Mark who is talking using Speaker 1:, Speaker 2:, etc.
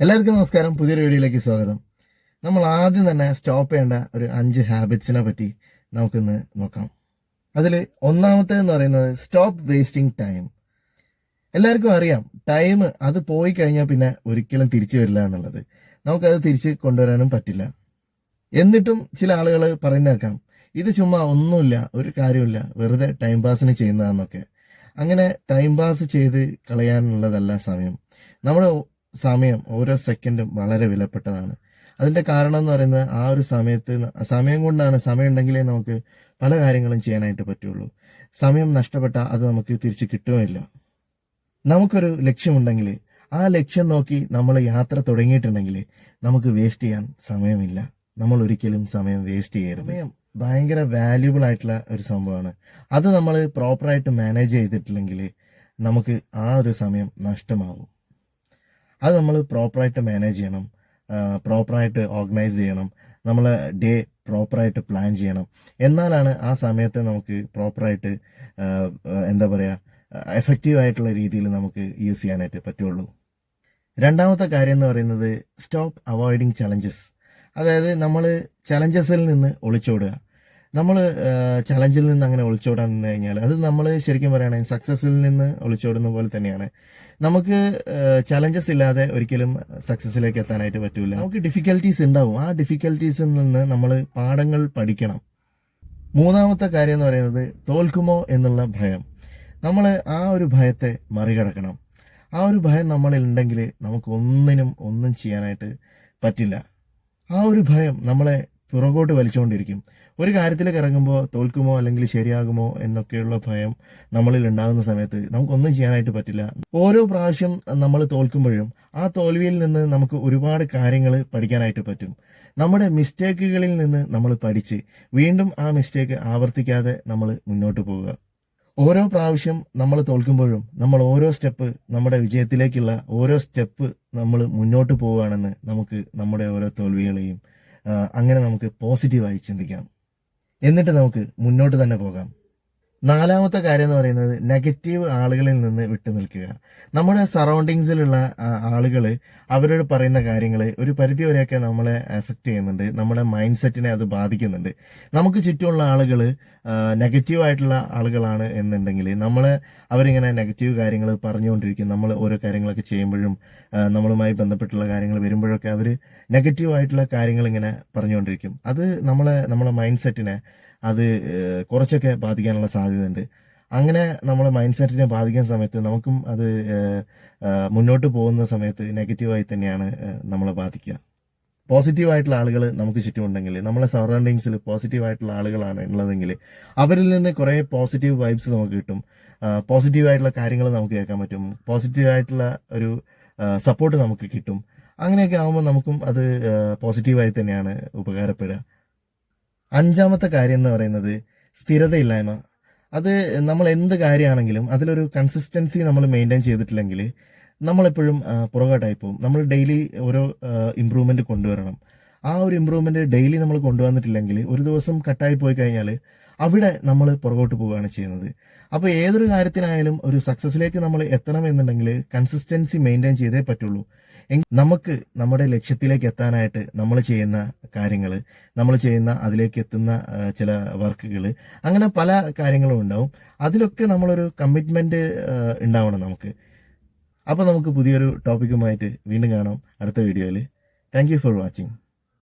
Speaker 1: എല്ലാവർക്കും നമസ്കാരം. പുതിയൊരു വീഡിയോയിലേക്ക് സ്വാഗതം. നമ്മൾ ആദ്യം തന്നെ സ്റ്റോപ്പ് ചെയ്യേണ്ട ഒരു അഞ്ച് ഹാബിറ്റ്സിനെ പറ്റി നമുക്കിന്ന് നോക്കാം. അതിൽ ഒന്നാമത്തേന്ന് പറയുന്നത് സ്റ്റോപ്പ് വേസ്റ്റിംഗ് ടൈം എല്ലാവർക്കും അറിയാം ടൈം അത് പോയി കഴിഞ്ഞാൽ പിന്നെ ഒരിക്കലും തിരിച്ചു വരില്ല എന്നുള്ളത്. നമുക്കത് തിരിച്ച് കൊണ്ടുവരാനും പറ്റില്ല. എന്നിട്ടും ചില ആളുകൾ പറയുന്നേക്കാം ഇത് ചുമ്മാ ഒന്നുമില്ല ഒരു കാര്യമില്ല വെറുതെ ടൈം പാസിന് ചെയ്യുന്നതാന്നൊക്കെ. അങ്ങനെ ടൈം പാസ് ചെയ്ത് കളയാനുള്ളതല്ല സമയം. നമ്മുടെ സമയം ഓരോ സെക്കൻഡും വളരെ വിലപ്പെട്ടതാണ്. അതിന്റെ കാരണം എന്ന് പറയുന്നത് ആ ഒരു സമയത്ത് സമയം കൊണ്ടാണ് സമയം ഉണ്ടെങ്കിലേ നമുക്ക് പല കാര്യങ്ങളും ചെയ്യാനായിട്ട് പറ്റുള്ളൂ. സമയം നഷ്ടപ്പെട്ട അത് നമുക്ക് തിരിച്ച് കിട്ടുകയില്ല. നമുക്കൊരു ലക്ഷ്യമുണ്ടെങ്കിൽ ആ ലക്ഷ്യം നോക്കി നമ്മൾ യാത്ര തുടങ്ങിയിട്ടുണ്ടെങ്കിൽ നമുക്ക് വേസ്റ്റ് ചെയ്യാൻ സമയമില്ല. നമ്മൾ ഒരിക്കലും സമയം വേസ്റ്റ് ചെയ്യരുത്. സമയം ഭയങ്കര വാല്യൂബിൾ ആയിട്ടുള്ള ഒരു സംഭവമാണ്. അത് നമ്മൾ പ്രോപ്പറായിട്ട് മാനേജ് ചെയ്തിട്ടില്ലെങ്കിൽ നമുക്ക് ആ ഒരു സമയം നഷ്ടമാവും. അത് നമ്മൾ പ്രോപ്പറായിട്ട് മാനേജ് ചെയ്യണം. പ്രോപ്പറായിട്ട് ഓർഗനൈസ് ചെയ്യണം. നമ്മൾ ഡേ പ്രോപ്പറായിട്ട് പ്ലാൻ ചെയ്യണം. എന്നാലാണ് ആ സമയത്തെ നമുക്ക് പ്രോപ്പറായിട്ട് എന്താ പറയുക എഫക്റ്റീവ് ആയിട്ടുള്ള രീതിയിൽ നമുക്ക് യൂസ് ചെയ്യാനായിട്ട് പറ്റുള്ളൂ. രണ്ടാമത്തെ കാര്യം എന്ന് പറയുന്നത് സ്റ്റോപ്പ് അവോയ്ഡിങ് ചലഞ്ചസ് അതായത് നമ്മൾ ചലഞ്ചസിൽ നിന്ന് ഒളിച്ചോടുക. നമ്മൾ ചലഞ്ചിൽ നിന്ന് അങ്ങനെ ഒളിച്ചോടാൻ നിന്ന് കഴിഞ്ഞാൽ അത് നമ്മൾ ശരിക്കും പറയുകയാണെങ്കിൽ സക്സസ്സിൽ നിന്ന് ഒളിച്ചോടുന്ന പോലെ തന്നെയാണ്. നമുക്ക് ചലഞ്ചസ് ഇല്ലാതെ ഒരിക്കലും സക്സസ്സിലേക്ക് എത്താനായിട്ട് പറ്റൂല. നമുക്ക് ഡിഫിക്കൽട്ടീസ് ഉണ്ടാവും. ആ ഡിഫിക്കൽട്ടീസിൽ നിന്ന് നമ്മൾ പാഠങ്ങൾ പഠിക്കണം. മൂന്നാമത്തെ കാര്യം എന്ന് പറയുന്നത് തോൽക്കുമോ എന്നുള്ള ഭയം. നമ്മൾ ആ ഒരു ഭയത്തെ മറികടക്കണം. ആ ഒരു ഭയം നമ്മളിൽ ഉണ്ടെങ്കിൽ നമുക്ക് ഒന്നിനും ഒന്നും ചെയ്യാനായിട്ട് പറ്റില്ല. ആ ഒരു ഭയം നമ്മളെ പുറകോട്ട് വലിച്ചുകൊണ്ടിരിക്കും. ഒരു കാര്യത്തിലേക്ക് ഇറങ്ങുമ്പോൾ തോൽക്കുമോ അല്ലെങ്കിൽ ശരിയാകുമോ എന്നൊക്കെയുള്ള ഭയം നമ്മളിൽ ഉണ്ടാകുന്ന സമയത്ത് നമുക്കൊന്നും ചെയ്യാനായിട്ട് പറ്റില്ല. ഓരോ പ്രാവശ്യം നമ്മൾ തോൽക്കുമ്പോഴും ആ തോൽവിയിൽ നിന്ന് നമുക്ക് ഒരുപാട് കാര്യങ്ങൾ പഠിക്കാനായിട്ട് പറ്റും. നമ്മുടെ മിസ്റ്റേക്കുകളിൽ നിന്ന് നമ്മൾ പഠിച്ച് വീണ്ടും ആ മിസ്റ്റേക്ക് ആവർത്തിക്കാതെ നമ്മൾ മുന്നോട്ട് പോവുക. ഓരോ പ്രാവശ്യം നമ്മൾ തോൽക്കുമ്പോഴും നമ്മൾ ഓരോ സ്റ്റെപ്പ് നമ്മുടെ വിജയത്തിലേക്കുള്ള ഓരോ സ്റ്റെപ്പ് നമ്മൾ മുന്നോട്ട് പോവുകയാണെന്ന് നമുക്ക് നമ്മുടെ ഓരോ തോൽവികളെയും അങ്ങനെ നമുക്ക് പോസിറ്റീവായി ചിന്തിക്കാം. എന്നിട്ട് നമുക്ക് മുന്നോട്ട് തന്നെ പോകാം. നാലാമത്തെ കാര്യം എന്ന് പറയുന്നത് നെഗറ്റീവ് ആളുകളിൽ നിന്ന് വിട്ടു നിൽക്കുക. നമ്മുടെ സറൗണ്ടിങ്സിലുള്ള ആളുകൾ അവരോട് പറയുന്ന കാര്യങ്ങൾ ഒരു പരിധി വരെയൊക്കെ നമ്മളെ എഫക്റ്റ് ചെയ്യുന്നുണ്ട്. നമ്മുടെ മൈൻഡ് സെറ്റിനെ അത് ബാധിക്കുന്നുണ്ട്. നമുക്ക് ചുറ്റുമുള്ള ആളുകൾ നെഗറ്റീവ് ആയിട്ടുള്ള ആളുകളാണ് എന്നുണ്ടെങ്കിൽ നമ്മളെ അവരിങ്ങനെ നെഗറ്റീവ് കാര്യങ്ങൾ പറഞ്ഞുകൊണ്ടിരിക്കും. നമ്മൾ ഓരോ കാര്യങ്ങളൊക്കെ ചെയ്യുമ്പോഴും നമ്മളുമായി ബന്ധപ്പെട്ടുള്ള കാര്യങ്ങൾ വരുമ്പോഴൊക്കെ അവർ നെഗറ്റീവ് ആയിട്ടുള്ള കാര്യങ്ങൾ ഇങ്ങനെ പറഞ്ഞുകൊണ്ടിരിക്കും. അത് നമ്മളെ നമ്മളെ മൈൻഡ് സെറ്റിനെ അത് കുറച്ചൊക്കെ ബാധിക്കാനുള്ള സാധ്യതയുണ്ട്. അങ്ങനെ നമ്മളെ മൈൻഡ് സെറ്റിനെ ബാധിക്കുന്ന സമയത്ത് നമുക്കും അത് മുന്നോട്ട് പോകുന്ന സമയത്ത് നെഗറ്റീവായി തന്നെയാണ് നമ്മളെ ബാധിക്കുക. പോസിറ്റീവ് ആയിട്ടുള്ള ആളുകൾ നമുക്ക് ചുറ്റുമുണ്ടെങ്കിൽ നമ്മളെ സറൗണ്ടിങ്സിൽ പോസിറ്റീവ് ആയിട്ടുള്ള ആളുകളാണ് ഉള്ളതെങ്കിൽ അവരിൽ നിന്ന് കുറേ പോസിറ്റീവ് വൈബ്സ് നമുക്ക് കിട്ടും. പോസിറ്റീവ് ആയിട്ടുള്ള കാര്യങ്ങൾ നമുക്ക് കേൾക്കാൻ പറ്റും. പോസിറ്റീവ് ആയിട്ടുള്ള ഒരു സപ്പോർട്ട് നമുക്ക് കിട്ടും. അങ്ങനെയൊക്കെ ആകുമ്പോൾ നമുക്കും അത് പോസിറ്റീവായി തന്നെയാണ് ഉപകാരപ്പെടുക. അഞ്ചാമത്തെ കാര്യം എന്ന് പറയുന്നത് സ്ഥിരതയില്ലായ്മ. അത് നമ്മൾ എന്ത് കാര്യമാണെങ്കിലും അതിലൊരു കൺസിസ്റ്റൻസി നമ്മൾ മെയിന്റെയിൻ ചെയ്തിട്ടില്ലെങ്കിൽ നമ്മളെപ്പോഴും പുറകോട്ടായി പോകും നമ്മൾ ഡെയിലി ഓരോ ഇമ്പ്രൂവ്മെന്റ് കൊണ്ടുവരണം. ആ ഒരു ഇമ്പ്രൂവ്മെന്റ് ഡെയിലി നമ്മൾ കൊണ്ടുവന്നിട്ടില്ലെങ്കിൽ ഒരു ദിവസം കട്ടായി പോയി കഴിഞ്ഞാൽ അവിടെ നമ്മൾ പുറകോട്ട് പോവുകയാണ് ചെയ്യുന്നത്. അപ്പോൾ ഏതൊരു കാര്യത്തിനായാലും ഒരു സക്സസിലേക്ക് നമ്മൾ എത്തണം എന്നുണ്ടെങ്കിൽ കൺസിസ്റ്റൻസി മെയിന്റെയിൻ ചെയ്തേ പറ്റുള്ളൂ. നമുക്ക് നമ്മുടെ ലക്ഷ്യത്തിലേക്ക് എത്താനായിട്ട് നമ്മൾ ചെയ്യുന്ന കാര്യങ്ങൾ നമ്മൾ ചെയ്യുന്ന അതിലേക്ക് എത്തുന്ന ചില വർക്കുകൾ അങ്ങനെ പല കാര്യങ്ങളും ഉണ്ടാവും. അതിലൊക്കെ നമ്മളൊരു കമ്മിറ്റ്മെന്റ് ഉണ്ടാവണം നമുക്ക്. അപ്പോൾ നമുക്ക് പുതിയൊരു ടോപ്പിക്കുമായിട്ട് വീണ്ടും കാണാം അടുത്ത വീഡിയോയിൽ താങ്ക് ഫോർ വാച്ചിങ്